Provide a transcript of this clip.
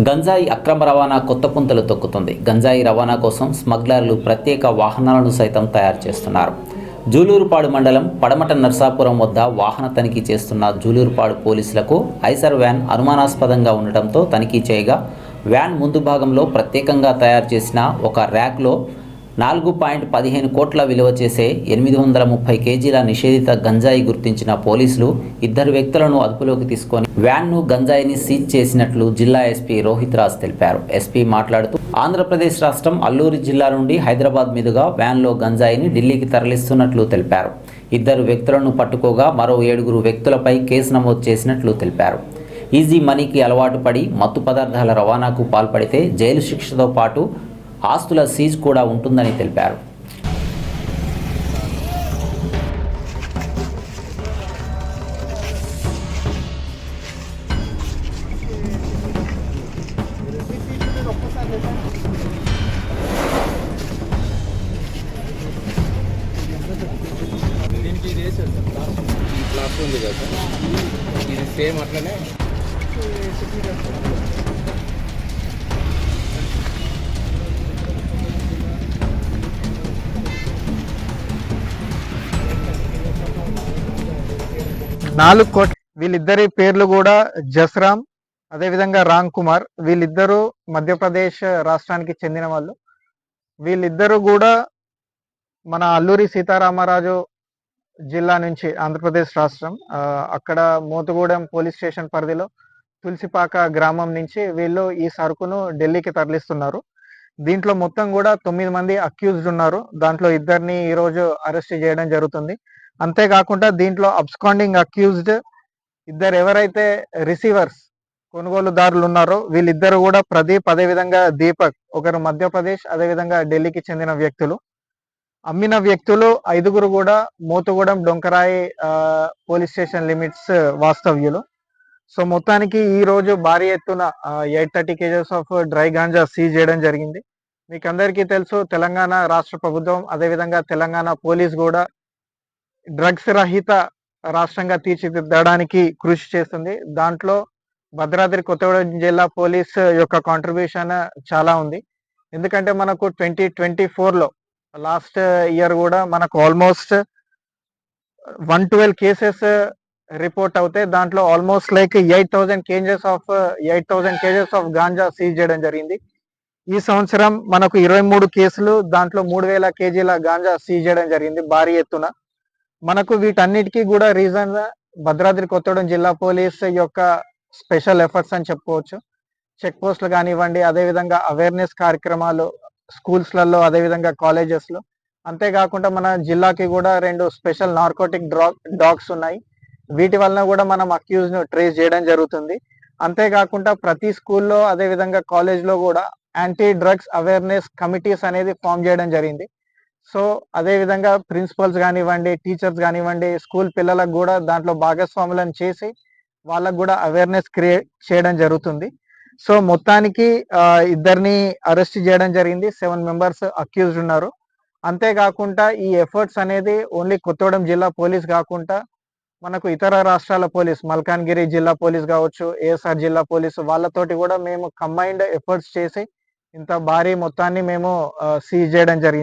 గంజాయి అక్రమ రవాణా కొత్త పుంతలు తొక్కుతుంది. గంజాయి రవాణా కోసం స్మగ్లర్లు ప్రత్యేక వాహనాలను సైతం తయారు చేస్తున్నారు. జూలూరుపాడు మండలం పడమట నర్సాపురం వద్ద వాహన తనిఖీ చేస్తున్న జూలూరుపాడు పోలీసులకు ఐసర్ వ్యాన్ అనుమానాస్పదంగా ఉండటంతో తనిఖీ చేయగా వ్యాన్ ముందు భాగంలో ప్రత్యేకంగా తయారు చేసిన ఒక ర్యాక్లో నాలుగు పాయింట్ పదిహేను కోట్ల విలువ చేసే ఎనిమిది వందల ముప్పై కేజీల నిషేధిత గంజాయి గుర్తించిన పోలీసులు ఇద్దరు వ్యక్తులను అదుపులోకి తీసుకొని వ్యాన్ను గంజాయిని సీజ్ చేసినట్లు జిల్లా ఎస్పీ రోహిత్ రాజ్ తెలిపారు. ఎస్పీ మాట్లాడుతూ ఆంధ్రప్రదేశ్ రాష్ట్రం అల్లూరి జిల్లా నుండి హైదరాబాద్ మీదుగా వ్యాన్లో గంజాయిని ఢిల్లీకి తరలిస్తున్నట్లు తెలిపారు. ఇద్దరు వ్యక్తులను పట్టుకోగా మరో ఏడుగురు వ్యక్తులపై కేసు నమోదు చేసినట్లు తెలిపారు. ఈజీ మనీకి అలవాటు పడి మత్తు పదార్థాల రవాణాకు పాల్పడితే జైలు శిక్షతో పాటు ఆస్తుల సీజ్ కూడా ఉంటుందని తెలిపారు. ఈ ప్లాస్టిక్ ఉంది కదా ఇది సేమ్ అట్లనే. నాలుగు కోట్ల వీళ్ళిద్దరి పేర్లు కూడా జస్రామ్ అదేవిధంగా రామ్ కుమార్. వీళ్ళిద్దరూ మధ్యప్రదేశ్ రాష్ట్రానికి చెందిన వాళ్ళు. వీళ్ళిద్దరూ కూడా మన అల్లూరి సీతారామరాజు జిల్లా నుంచి ఆంధ్రప్రదేశ్ రాష్ట్రం. అక్కడ మోతుగూడెం పోలీస్ స్టేషన్ పరిధిలో తులసిపాక గ్రామం నుంచి వీళ్ళు ఈ సరుకును ఢిల్లీకి తరలిస్తున్నారు. దీంట్లో మొత్తం కూడా తొమ్మిది మంది అక్యూజ్డ్ ఉన్నారు. దాంట్లో ఇద్దరిని ఈరోజు అరెస్ట్ చేయడం జరుగుతుంది. అంతేకాకుండా దీంట్లో అబ్స్కాండింగ్ అక్యూజ్డ్ ఇద్దరు ఎవరైతే రిసీవర్స్ కొనుగోలుదారులు ఉన్నారో వీళ్ళిద్దరు కూడా ప్రదీప్ అదేవిధంగా దీపక్ ఒకరు మధ్యప్రదేశ్ అదేవిధంగా ఢిల్లీకి చెందిన వ్యక్తులు. అమ్మిన వ్యక్తులు ఐదుగురు కూడా Motugudem Donkarai police station limits వాస్తవ్యులు. సో మొత్తానికి ఈ రోజు భారీ ఎత్తున eight thirty kgs of dry ganja seize చేయడం జరిగింది. మీకు అందరికీ తెలుసు తెలంగాణ రాష్ట్ర ప్రభుత్వం అదేవిధంగా తెలంగాణ పోలీస్ కూడా డ్రగ్స్ రహిత రాష్ట్రంగా తీర్చిదిద్దడానికి కృషి చేస్తుంది. దాంట్లో భద్రాద్రి కొత్తగూడెం జిల్లా పోలీస్ యొక్క కాంట్రిబ్యూషన్ చాలా ఉంది. ఎందుకంటే మనకు ట్వంటీ ట్వంటీ లో లాస్ట్ ఇయర్ కూడా మనకు almost one twelve cases report అవుతాయి దాంట్లో almost like eight thousand kgs of eight thousand kgs of ganja seize చేయడం జరిగింది. ఈ సంవత్సరం మనకు ఇరవై మూడు కేసులు దాంట్లో మూడు వేల కేజీల గాంజా సీజ్ చేయడం జరిగింది భారీ ఎత్తున. మనకు వీటన్నిటికీ కూడా రీజన్ భద్రాద్రి కొత్తగూడెం జిల్లా పోలీస్ యొక్క స్పెషల్ ఎఫర్ట్స్ అని చెప్పుకోవచ్చు. చెక్ పోస్టులు కానివ్వండి అదేవిధంగా అవేర్నెస్ కార్యక్రమాలు స్కూల్స్లలో అదేవిధంగా కాలేజెస్లో అంతేకాకుండా మన జిల్లాకి కూడా రెండు స్పెషల్ నార్కోటిక్ డాగ్స్ ఉన్నాయి. వీటి వలన కూడా మనం అక్యూజ్ను ట్రేస్ చేయడం జరుగుతుంది. అంతేకాకుండా ప్రతి స్కూల్లో అదేవిధంగా కాలేజ్లో కూడా యాంటీ డ్రగ్స్ అవేర్నెస్ కమిటీస్ అనేది ఫామ్ చేయడం జరిగింది. సో అదే విధంగా ప్రిన్సిపల్స్ కానివ్వండి టీచర్స్ కానివ్వండి స్కూల్ పిల్లలకు కూడా దాంట్లో భాగస్వాములను చేసి వాళ్ళకు కూడా అవేర్నెస్ క్రియేట్ చేయడం జరుగుతుంది. సో మొత్తానికి ఇద్దరిని అరెస్ట్ చేయడం జరిగింది. సెవెన్ మెంబర్స్ అక్యూజ్డ్ ఉన్నారు. అంతేకాకుండా ఈ ఎఫర్ట్స్ అనేది ఓన్లీ కొత్తగూడెం జిల్లా పోలీస్ కాకుండా మనకు ఇతర రాష్ట్రాల పోలీస్ మల్కాన్గిరి జిల్లా పోలీస్ కావచ్చు ఏఎస్ఆర్ జిల్లా పోలీసు వాళ్ళతోటి కూడా మేము కంబైన్డ్ ఎఫర్ట్స్ చేసి ఇంత భారీ మొత్తాన్ని మేము సీజ్ చేయడం జరిగింది.